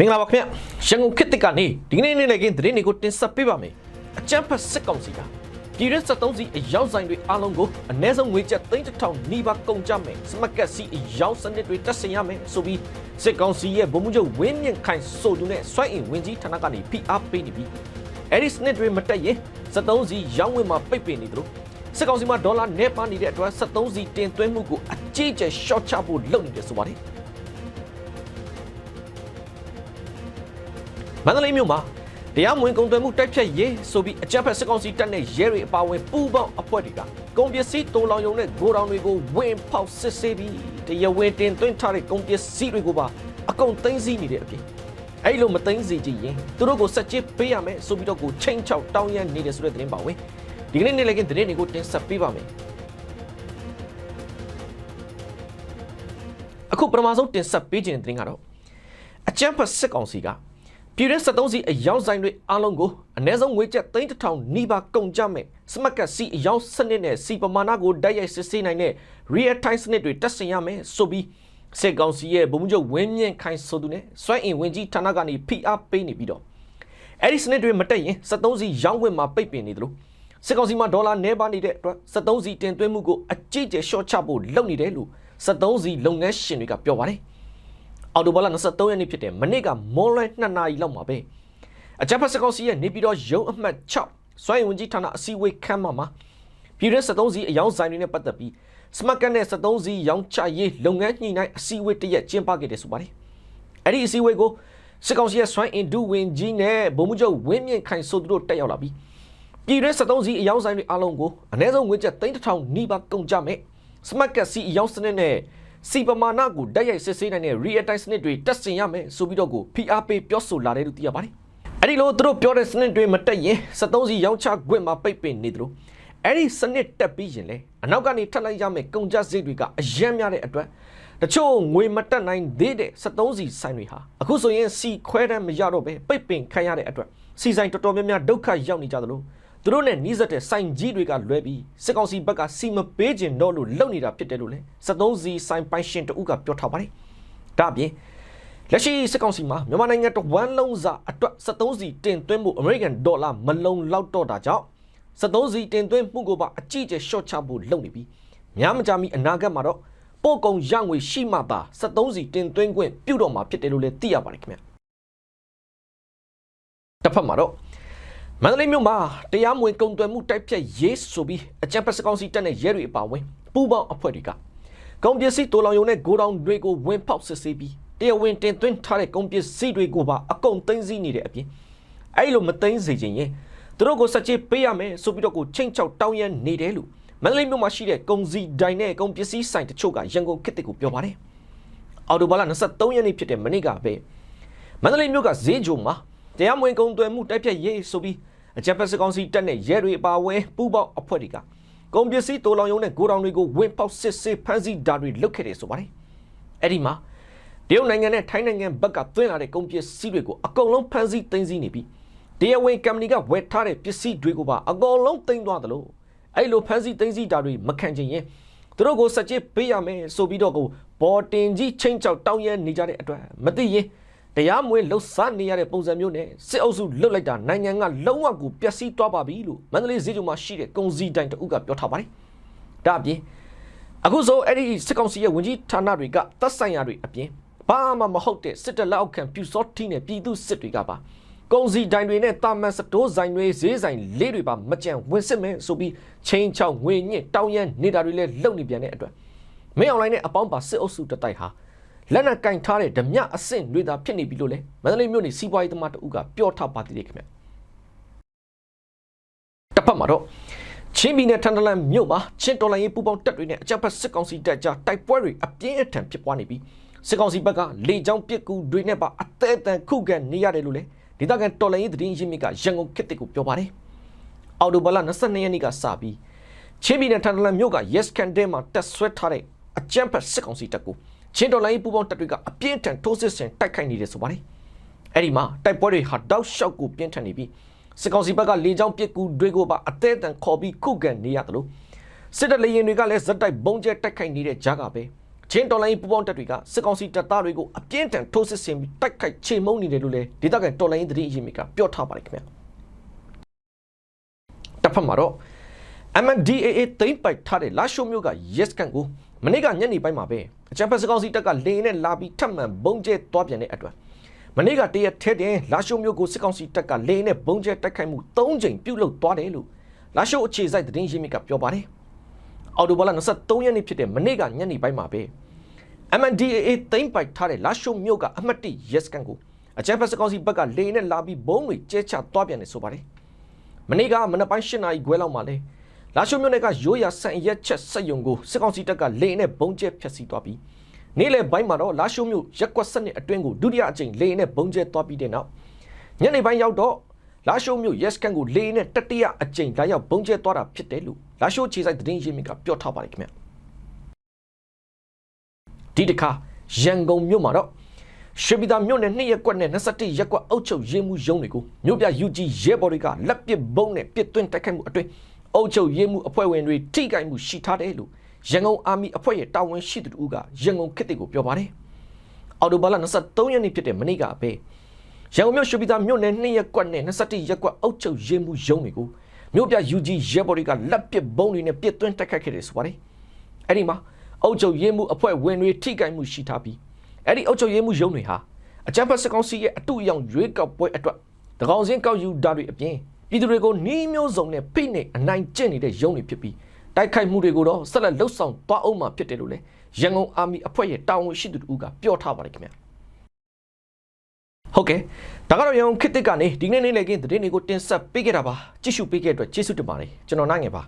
မင်္ဂလာပါခင်ဗျရန်ကုန်ခေတ်တစ်ကနေဒီကနေ့နေ့လည်ခင်းသတင်းတွေကိုတင်ဆက်ပေးပါမယ်အကြံဖတ်စစ်ကောင်စီကပြည်ရစ်73စီအရောက်ဆိုင်တွေအားလုံးကိုအ ਨੇ ဆုံးငွေကျပ်3000နီးပါးကုန်ကြမယ်စမကက်စီအရောက်စနစ်တွေတက်ဆင်ရမယ်ဆိုပြီးစစ်ကောင်စီရဲ့ဗိုလ်မှူးချုပ်ဝင်းမြင့်ခိုင်ဆိုသူနဲ့စွိုင်းအင်ဝင်ကြီးဌာနကနေဖိအားပေးနေပြီးအဲ့ဒီစနစ်တွေမတက်ရင်73စီရောင်းဝယ်မှာပိတ်ပင်နေသလိုစစ်ကောင်စီမှာဒေါ်လာနေပါနေတဲ့အတွက်73စီတင်သွင်းမှုကိုအကြီးကျယ် short ချဖို့လုပ်နေတယ်ဆိုပါတယ် မန္တလေးမြို့မှာတရားမဝင်ကုန်သွယ်မှုတိုက်ဖြတ်ရေးဆိုပြီးအကြမ်းဖက်စစ်ကောင်စီတပ်နဲ့ရဲတွေအပါအဝင်ပူးပေါင်းအဖွဲ့တွေကကုန်ပစ္စည်းတုံလောင်ယုံနဲ့ဂိုဒေါင်တွေကိုဝင်ဖောက်စစ်ဆေးပြီးတရားဝင်တင်သွင်းထားတဲ့ကုန်ပစ္စည်းတွေကိုပါအကုန်သိမ်းဆည်းနေတဲ့အပြင်အဲ့လိုမသိမ်းစီကြည့်ရင်သူတို့ကိုစက်ချစ်ပေးရမယ်ဆိုပြီးတော့ကိုချိန်ချောက်တောင်းရမ်းနေတယ်ဆိုတဲ့သတင်းပါဝင်ဒီကနေ့နေ့လည်းကသတင်းတွေကိုတင်ဆက်ပေးပါမယ်အခုပထမဆုံးတင်ဆက်ပေးခြင်းတဲ့သတင်းကတော့အကြမ်းဖက်စစ်ကောင်စီက ပြည်တွင်း73စီအယောင်ဆိုင်တွေအားလုံးကိုအ ਨੇ ဆုံးငွေကျပ်3000နီးပါးကုန်ကြမယ်စမကတ်စီအယောင်စနစ်နဲ့စီပမာဏကိုတိုက်ရိုက်စစ်ဆေးနိုင်တဲ့ real time စနစ်တွေတက်ဆင်ရမယ်ဆိုပြီးစစ်ကောင်စီရဲ့ဗိုလ်မှူးချုပ်ဝင်းမြင့်ခိုင်ဆိုသူနဲ့စွမ်းအင်ဝင်ကြီးဌာနကနေဖိအားပေးနေပြီးတော့အဲ့ဒီစနစ်တွေမတက်ရင်73စီရောင်းဝယ်မှာပိတ်ပင်နေတယ်လို့စစ်ကောင်စီမှာဒေါ်လာနှဲပါနေတဲ့အတွက်73စီတင်သွင်းမှုကိုအကြီးကျယ်ရှော့ချဖို့လုပ်နေတယ်လို့73စီလုပ်ငန်းရှင်တွေကပြောပါတယ် အော်တိုဘာလ23ရက်နေ့ဖြစ်တဲ့မနေ့ကမွန်လွဲ2နာရီလောက်မှာပဲအကြမ်းဖက်စကောက်စီရဲ့နေပြည်တော်ရုံးအမှတ်6စွမ်းရည်ဝန်ကြီးဌာနအစည်းအဝေးခန်းမှာမှာပြည်တွင်း73စီအယောင်ဆိုင်တွေနဲ့ပတ်သက်ပြီးစမတ်ကန်နဲ့73စီရောင်းချရေးလုပ်ငန်းညှိနှိုင်းအစည်းအဝေးတစ်ရက်ကျင်းပခဲ့တယ်ဆိုပါတယ်အဲ့ဒီအစည်းအဝေးကိုစစ်ကောင်စီရဲ့စွမ်းအင်ဒူဝင်ကြီးနဲ့ဗိုလ်မှူးချုပ်ဝင်းမြင့်ခိုင်ဆိုသူတို့တက်ရောက်လာပြီးပြည်တွင်း73စီအယောင်ဆိုင်တွေအားလုံးကိုအ ਨੇ ဆုံးငွေကျပ်3000နီးပါးကုန်ကြမယ်စမတ်ကတ်စီအယောင်စနစ်နဲ့ စီပမာဏကိုတိုက်ရိုက်စစ်ဆေးနိုင်တဲ့ real time စနစ်တွေတက်ဆင်ရမယ်ဆိုပြီးတော့ကို PRP ပြောဆိုလာတယ်လို့သိရပါတယ်။အဲ့ဒီလိုသူတို့ပြောတဲ့စနစ်တွေမတက်ရင်73စီရောင်းချခွင့်မှာပိတ်ပင်နေတယ်လို့အဲ့ဒီစနစ်တက်ပြီးရင်လေအနောက်ကနေထပ်လိုက်ရမယ်ကုန်ကျစရိတ်တွေကအယံများတဲ့အတွက်တချို့ငွေမတက်နိုင်သေးတဲ့73စီဆိုင်တွေဟာအခုဆိုရင်စီခွဲတမ်းမရတော့ပဲပိတ်ပင်ခံရတဲ့အတွက်စီဆိုင်တော်တော်များများဒုက္ခရောက်နေကြသလို သူတို့နဲ့နှီးစက်တဲ့စိုင်ကြီးတွေကလွဲပြီးစစ်ကောင်စီဘက်ကစီမပေးခြင်းတော့လို့လုပ်နေတာဖြစ်တယ်လို့လဲ73စီစိုင်ပိုင်ရှင်တဦးကပြောထားပါတယ်။ဒါအပြင်လက်ရှိစစ်ကောင်စီမှာမြန်မာနိုင်ငံတဝမ်းလုံးစာအတွက်73စီတင်သွင်းမှုအမေရိကန်ဒေါ်လာမလုံလောက်တော့တာကြောင့်73စီတင်သွင်းမှုကိုပါအကြီးကျယ်ရှော့ချဖို့လုပ်နေပြီးများမကြမီအနာဂတ်မှာတော့ပို့ကုန်ရငွေရှိမှသာ73စီတင်သွင်းခွင့်ပြုတော့မှာဖြစ်တယ်လို့လည်းသိရပါတယ်ခင်ဗျ။တစ်ဖက်မှာတော့ မန္တလေးမြို့မှာတရားမဝင်ကုန်သွယ်မှုတိုက်ဖြတ်ရေးဆိုပြီးအကြံဖက်စကောင်စီတက်တဲ့ရဲတွေအပါအဝင်ပူးပေါင်းအဖွဲ့တွေကကုန်ပစ္စည်းတိုးလောင်ယုံနဲ့ဂိုဒေါင်တွေကိုဝင်ဖောက်စစ်ဆေးပြီးတရားဝင်တင်သွင်းထားတဲ့ကုန်ပစ္စည်းတွေကိုပါအကုန်သိမ်းဆည်းနေတဲ့အပြင်အဲ့လိုမသိမ်းစေချင်ရင်သူတို့ကိုစက်ချေပေးရမယ်ဆိုပြီးတော့ကိုချိန်ချောက်တောင်းရမ်းနေတယ်လို့မန္တလေးမြို့မှာရှိတဲ့ကုန်စည်ဒိုင်နဲ့ကုန်ပစ္စည်းဆိုင်တချို့ကရန်ကုန်ခေတ်ကိုပြောပါတယ်အော်တိုဘာလ23ရက်နေ့ဖြစ်တဲ့မနေ့ကပဲမန္တလေးမြို့ကဈေးကြုံမှာတရားမဝင်ကုန်သွယ်မှုတိုက်ဖြတ်ရေးဆိုပြီး အကြံဖက်စကောင်စီတက်တဲ့ရဲတွေအပါအဝင်ပူးပေါင်းအဖွဲ့တွေကကုန်ပစ္စည်းတိုးလောင်ယုံနဲ့ဂိုဒေါင်တွေကိုဝင်ပေါက်စစ်ဆေးဖမ်းဆီးတာတွေလုပ်ခဲ့တယ်ဆိုပါတယ်။အဲ့ဒီမှာတရုတ်နိုင်ငံနဲ့ထိုင်းနိုင်ငံဘက်ကသွင်းလာတဲ့ကုန်ပစ္စည်းတွေကိုအကုန်လုံးဖမ်းဆီးသိမ်းဆည်းနေပြီးတရားဝင်ကမ္ပဏီကဝယ်ထားတဲ့ပစ္စည်းတွေကိုပါအကုန်လုံးသိမ်းသွားတယ်လို့အဲ့လိုဖမ်းဆီးသိမ်းဆည်းတာတွေမခံချင်ရင်သူတို့ကိုစက်ချစ်ပေးရမယ်ဆိုပြီးတော့ကိုဘော်တင်ကြီးချင်းချောက်တောင်းရနေကြတဲ့အတွက်မသိရင် တရားမဝင်လှုပ်ရှားနေရတဲ့ပုံစံမျိုးနဲ့စစ်အုပ်စုလွတ်လိုက်တာနိုင်ငံကလုံးဝကိုပျက်စီးသွားပါပြီလို့မန္တလေးဈေးကြုံမှာရှိတဲ့ကုန်စည်တိုင်တအုပ်ကပြောထားပါတယ်။ဒါအပြင်အခုဆိုအဲ့ဒီစစ်ကောင်စီရဲ့ဝန်ကြီးဌာနတွေကတပ်ဆိုင်ရာတွေအပြင်ဘာမှမဟုတ်တဲ့စစ်တပ်လက်အောက်ခံပြူစောထီနဲ့ပြည်သူစစ်တွေကပါကုန်စည်တိုင်တွေနဲ့တာမန်စတိုးဆိုင်တွေဈေးဆိုင်လေးတွေပါမကြံဝင်စစ်မယ်ဆိုပြီးချင်းချောက်ငွေညစ်တောင်းရမ်းနေတာတွေလည်းလုံနေပြန်တဲ့အတွက်မင်းအွန်လိုင်းနဲ့အပေါင်းပါစစ်အုပ်စုတတိုက်ဟာ လက်နက်ကင်ထားတဲ့ဓမြအဆင့်တွေသာဖြစ်နေပြီလို့လေမန္တလေးမြို့နေစီးပွားရေးသမားတဦးကပြောထားပါသေးတယ်ခင်ဗျတစ်ဖက်မှာတော့ချင်းပြည်နယ်ထန်တလန်မြို့မှာချင်းတော်လိုင်းရေးပူပေါင်းတပ်တွေနဲ့အကြမ်းဖက်စစ်ကောင်စီတပ်ကြားတိုက်ပွဲတွေအပြင်းအထန်ဖြစ်ပွားနေပြီးစစ်ကောင်စီဘက်ကလေကြောင်းပစ်ကူတွေနဲ့ပါအသေးအတန်ခုခံနေရတယ်လို့လေဒေသခံတော်လိုင်းရေးသတင်းရင်းမြစ်ကရန်ကုန်ခေတ်တစ်ကိုပြောပါတယ်အော်တိုဘလာ22ရက်နေ့ကစပြီးချင်းပြည်နယ်ထန်တလန်မြို့က Yes Can Day မှာတက်ဆွဲထားတဲ့အကြမ်းဖက်စစ်ကောင်စီတပ်ကို ချင်းတော်လိုင်းပူပေါင်းတပ်တွေကအပြင်းထန်ထိုးစစ်ဆင်တိုက်ခိုက်နေတယ်ဆိုပါတယ်။အဲ့ဒီမှာတိုက်ပွဲတွေဟာတောက်လျှောက်ကိုပြင်းထန်နေပြီးစစ်ကောင်စီဘက်ကလေကြောင်းပစ်ကူတွေကိုပါအသေးအံခေါ်ပြီးခုခံနေရတယ်လို့စစ်တပ်လေရင်တွေကလည်းဇက်တိုက်ဘုံကျဲတိုက်ခိုက်နေတဲ့ကြားကပဲချင်းတော်လိုင်းပူပေါင်းတပ်တွေကစစ်ကောင်စီတပ်သားတွေကိုအပြင်းထန်ထိုးစစ်ဆင်ပြီးတိုက်ခိုက်ချေမှုန်းနေတယ်လို့လည်းဒေသခံတော်လိုင်းသတင်းအရင်းမြစ်ကပြောထားပါတယ်ခင်ဗျာတစ်ဖက်မှာတော့ MNDAA သိမ့်ပိုက်ထားတဲ့လာရှိုမျိုးက yes ကန်ကို မနေ့ကညနေပိုင်းမှာပဲအကြံဖက်စကောင်စီတပ်ကလေနဲ့လာပြီးထပ်မံဘုံကျဲသွားပြန်တဲ့အတွက်မနေ့ကတရက်ထဲတင်လာရှိုမျိုးကိုစစ်ကောင်စီတပ်ကလေနဲ့ဘုံကျဲတိုက်ခိုက်မှု၃ကြိမ်ပြုတ်လုသွားတယ်လို့လာရှိုအခြေစိုက်သတင်းရင်းမြစ်ကပြောပါတယ်အော်တိုဘာလ23ရက်နေ့ဖြစ်တဲ့မနေ့ကညနေပိုင်းမှာပဲ MNDAA သိမ့်ပိုက်ထားတဲ့လာရှိုမျိုးကအမှတ်1 yes ကန်ကိုအကြံဖက်စကောင်စီဘက်ကလေနဲ့လာပြီးဘုံတွေကျဲချသွားပြန်တယ်ဆိုပါတယ်မနေ့ကမနက်ပိုင်း၈နာရီခွဲလောက်မှာလဲ လာရှိုမြို့နယ်ကရိုးရာဆန်ရက်ချက်စက်ယုံကိုစစ်ကောင်စီတပ်ကလေနဲ့ဘုံကျဲဖျက်ဆီးသွားပြီးနေ့လယ်ပိုင်းမှာတော့လာရှိုမြို့ရက်ကွက်စနစ်အတွင်းကိုဒုတိယအကြိမ်လေနဲ့ဘုံကျဲသွားပြီးတဲ့နောက်ညနေပိုင်းရောက်တော့လာရှိုမြို့ရက်စကန်ကိုလေနဲ့တတိယအကြိမ်လာရောက်ဘုံကျဲသွားတာဖြစ်တယ်လို့လာရှိုခြေဆိုင်သတင်းရင်းမြစ်ကပြောထားပါတယ်ခင်ဗျဒီတစ်ခါရန်ကုန်မြို့မှာတော့ရှေပီတာမြို့နယ်2ရက်ကွက်နဲ့21ရက်ကွက်အုပ်ချုပ်ရေးမှုရုံးတွေကိုမြို့ပြ UG ရဲဘော်တွေကလက်ပစ်ဘုံနဲ့ပစ်သွင်းတိုက်ခိုက်မှုအတွင်း အုပ်ချုပ်ရေးမှုအဖွဲ့ဝင်တွေထိခိုက်မှုရှိထားတယ်လို့ရန်ကုန်အာမီအဖွဲ့ရဲ့တာဝန်ရှိသူတို့ကရန်ကုန်ခေတ်တွေကိုပြောပါတယ်။အော်တိုဘာလ23ရက်နေ့ဖြစ်တဲ့မနေ့ကပဲရန်ကုန်မြို့ရှေပီတာမြို့နယ်2ရက်ကွက်နဲ့21ရက်ကွက်အုပ်ချုပ်ရေးမှုရုံးတွေကိုမြို့ပြ UG ရဲဘော်တွေကလက်ပစ်ဘုံတွေနဲ့ပစ်သွင်းတိုက်ခိုက်ခဲ့တယ်ဆိုပါတယ်။အဲ့ဒီမှာအုပ်ချုပ်ရေးမှုအဖွဲ့ဝင်တွေထိခိုက်မှုရှိထားပြီးအဲ့ဒီအုပ်ချုပ်ရေးမှုရုံးတွေဟာအကြမ်းဖက်စစ်ကောင်စီရဲ့အတူအယောင်ရွေးကောက်ပွဲအတွက်တကောင်စင်းကောက်ယူတာတွေအပြင် ပြည်သူတွေကိုနှီးမျိုးစုံနဲ့ဖိနှိပ်အနိုင်ကျင့်နေတဲ့ရုံးတွေဖြစ်ပြီးတိုက်ခိုက်မှုတွေကိုတော့ဆက်လက်လှုပ်ဆောင်သွားအောင်မှာဖြစ်တယ်လို့လည်းရန်ကုန်အာမီအဖွဲ့ရဲ့တာဝန်ရှိသူတို့ကပြောထားပါတယ်ခင်ဗျာဟုတ်ကဲ့ဒါကတော့ရန်ကုန်ခေတ်တစ်ကနေဒီနေ့နေ့လေကင်းသတင်းတွေကိုတင်ဆက်ပေးခဲ့တာပါကြည့်ရှုပေးခဲ့တဲ့အတွက်ကျေးဇူးတင်ပါတယ်ကျွန်တော်နိုင်ငယ်ပါ